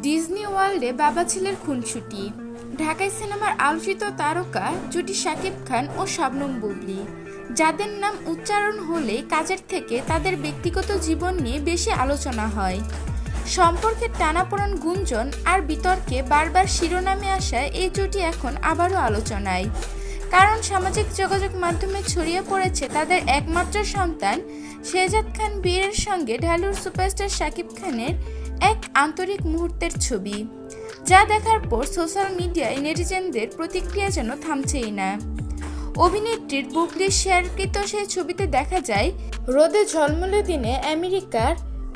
Disney ওয়ার্ল্ডে বাবা ছেলের খুনসুটি। ঢাকায় সিনেমার আলোচিত তারকা জুটি শাকিব খান ও শবনম বুবলি। যাদের নাম উচ্চারণ হলে কাজের থেকে তাদের ব্যক্তিগত জীবন নিয়ে বেশি আলোচনা হয়। সম্পর্কের টানাপোড়ন গুঞ্জন আর বিতর্কে বারবার শিরোনামে আসা এই জুটি এখন আবারও আলোচনায়। কারণ সামাজিক যোগাযোগ মাধ্যমে ছড়িয়ে পড়েছে তাদের একমাত্র সন্তান, শেহজাদ খান বীরের সঙ্গে ঢালুর সুপারস্টার শাকিব খানের এক আন্তরিক মুহূর্তের ছবি, যা দেখার পর সোশ্যাল মিডিয়ায় নেটিজেনদের প্রতিক্রিয়া যেন থামছেই না। অভিনেত্রীর বুবলির শেয়ারকৃত সেই ছবিতে দেখা যায়, রোদে ঝলমলে দিনে আমেরিকার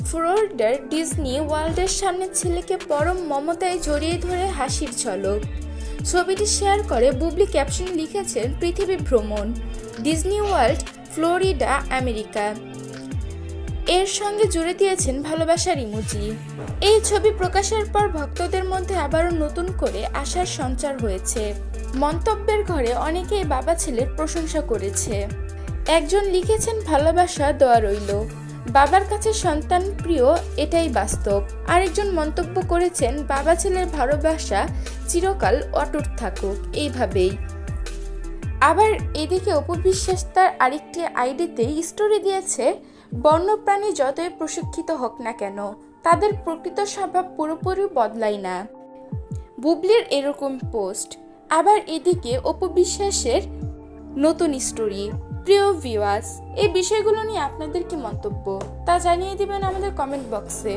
ফ্লোরিডার ডিজনি ওয়ার্ল্ডের সামনে ছেলেকে পরম মমতায় জড়িয়ে ধরে হাসির ঝলক। ছবিটি শেয়ার করে বুবলি ক্যাপশন লিখেছেন, পৃথিবী ভ্রমণ, ডিজনি ওয়ার্ল্ড, ফ্লোরিডা, আমেরিকা। এর সঙ্গে জুড়ে দিয়েছেন ভালোবাসার ইমোজি। এই ছবি প্রকাশের পর ভক্তদের মধ্যে আবারও নতুন করে আশার সঞ্চার হয়েছে। মন্তব্যের ঘরে অনেকেই বাবা ছেলের প্রশংসা করেছে। একজন লিখেছেন, ভালোবাসা দেওয়া রইল। বাবার কাছে সন্তান প্রিয়, এটাই বাস্তব। আরেকজন মন্তব্য করেছেন, বাবা ছেলের ভালোবাসা চিরকাল অটুট থাকুক। এইভাবেই। আবার এদিকে অপবিশ্বাস তার আরেকটি আইডিতে স্টোরি দিয়েছে বন্যপ্রাণী যতই প্রশিক্ষিত হোক না কেন, তাদের প্রকৃত স্বভাব পুরোপুরি বদলায় না। বুবলির এরকম পোস্ট, আবার এদিকে অপবিশ্বাসের নতুন স্টোরি প্রিয় ভিওয়ার্স এই বিষয়গুলো নিয়ে আপনাদের কি মন্তব্য? তা জানিয়ে দিবেন আমাদের কমেন্ট বক্সে